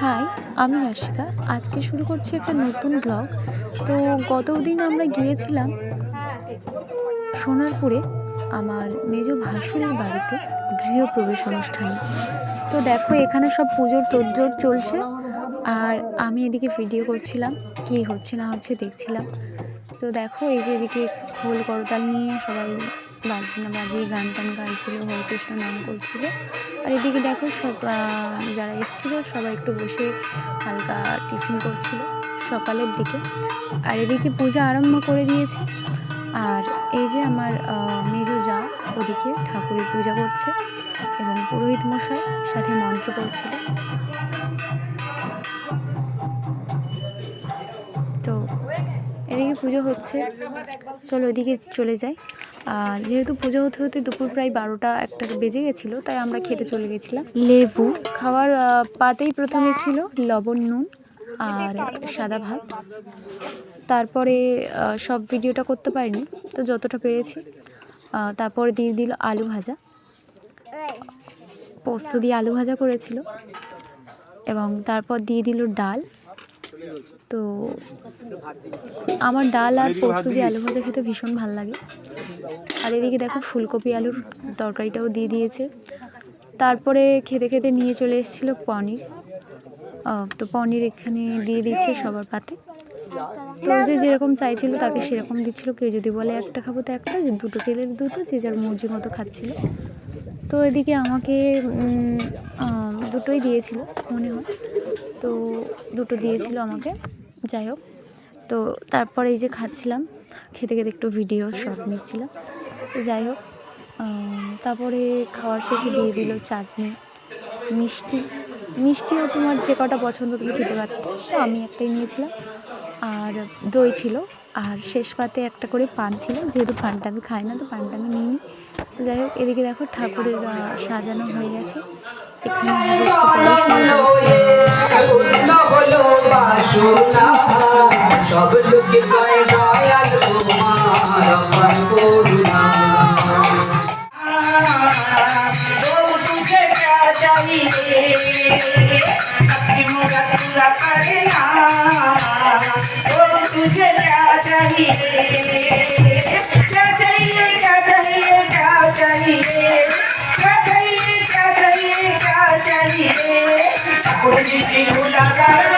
High, আমি রাশিকা। আজকে শুরু করছি একটা নতুন ব্লগ তো গত দিন আমরা গিয়েছিলাম সোনারপুরে আমার মেজ ভাসুরের বাড়িতে গৃহপ্রবেশ অনুষ্ঠানে। তো দেখো, এখানে সব পুজোর তোড়জোড় চলছে। আর আমি এদিকে ভিডিও করছিলাম, কী হচ্ছে না হচ্ছে দেখছিলাম। তো দেখো, এই যে এদিকে খোল করতাল নিয়ে সবাই বাজনা বাজিয়ে গান টান গাইছিল হরে কৃষ্ণ নাম করছিল। আর এদিকে দেখো সব যারা এসেছিল সবাই একটু বসে হালকা টিফিন করছিল সকালের দিকে। আর এদিকে পূজা আরম্ভ করে দিয়েছে। আর এই যে আমার মেজো যা ওদিকে ঠাকুরের পূজা করছে এবং পুরোহিত মশাই সাথে মন্ত্র করছিল। তো এদিকে পুজো হচ্ছে। চলো ওইদিকে চলে যাই। যেহেতু পুজো হতে হতে দুপুর প্রায় বারোটা একটা বেজে গেছিল তাই আমরা খেতে চলে গেছিলাম। লেবু। খাওয়ার পাতেই প্রথমে ছিল লবণ নুন আর সাদা ভাত। তারপরে সব ভিডিওটা করতে পারিনি তো যতটা পেরেছি। তারপরে দিয়ে দিল আলু ভাজা। পোস্ত দিয়ে আলু ভাজা করেছিল। এবং তারপর দিয়ে দিল ডাল। তো আমার ডাল আর পোস্ত দিয়ে আলু ভাজা খেতে ভীষণ ভালো লাগে। আর এদিকে দেখো ফুলকপি আলুর তরকারিটাও দিয়ে দিয়েছে। তারপরে খেতে খেতে নিয়ে চলে এসেছিল পনির। তো পনির এখানে দিয়ে দিচ্ছে সবার পাতে। তো যে যেরকম চাইছিল তাকে সেরকম দিচ্ছিল। কেউ যদি বলে একটা খাব তো একটা দুটো খেলে দুটো যে যার মর্জি মতো খাচ্ছিল। তো এদিকে আমাকে দুটোই দিয়েছিল মনে হয়। তো দুটো দিয়েছিল আমাকে, যাই হোক। তো তারপরে এই যে খাচ্ছিলাম, খেতে খেতে একটু ভিডিও শট নিচ্ছিলাম। তো যাই হোক তারপরে খাওয়ার শেষে দিয়ে দিল চাটনি, মিষ্টি। মিষ্টিও তোমার যে কটা পছন্দ তুমি খেতে পারতে তো আমি একটাই নিয়েছিলাম। আর দই ছিল, আর শেষ পাতে একটা করে পান ছিল, যেহেতু পানটা আমি খাই না, তো পানটা আমি নিইনি। তো যাই হোক, এদিকে দেখো ঠাকুরের সাজানো হয়ে গেছে। এখানে किसाए दयाल तुम्हारा पर करुणा तुझे क्या चाहिए अपनी मुराद पूरा करना तुझे क्या चाहिए क्या चाहिए क्या चाहिए क्या चाहिए क्या चाहिए क्या चाहिए क्या चाहिए अपनी जी बुला कर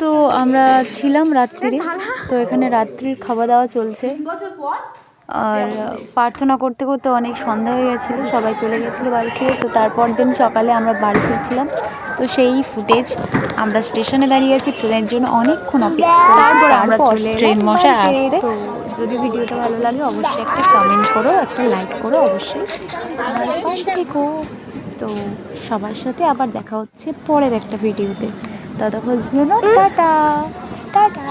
তো আমরা ছিলাম রাত্রিরে। তো এখানে রাত্রির খাওয়া দাওয়া চলছে। আর প্রার্থনা করতে করতে অনেক সন্ধ্যা হয়ে গেছিল, সবাই চলে গেছিল বাড়ি থেকে তো তারপর দিন সকালে আমরা বাড়ি ফিরছিলাম। তো সেই ফুটেজ আমরা স্টেশনে দাঁড়িয়ে আছি ট্রেনের জন্য অনেকক্ষণ অপেক্ষা তারপর আমরা চলে ট্রেন মশাই আসতে যদি ভিডিওটা ভালো লাগে অবশ্যই একটা কমেন্ট করো একটা লাইক করো অবশ্যই। পাশে থেকো তো সবার সাথে আবার দেখা হচ্ছে পরের একটা ভিডিওতে। ততক্ষণ জন্য টাটা টাটা।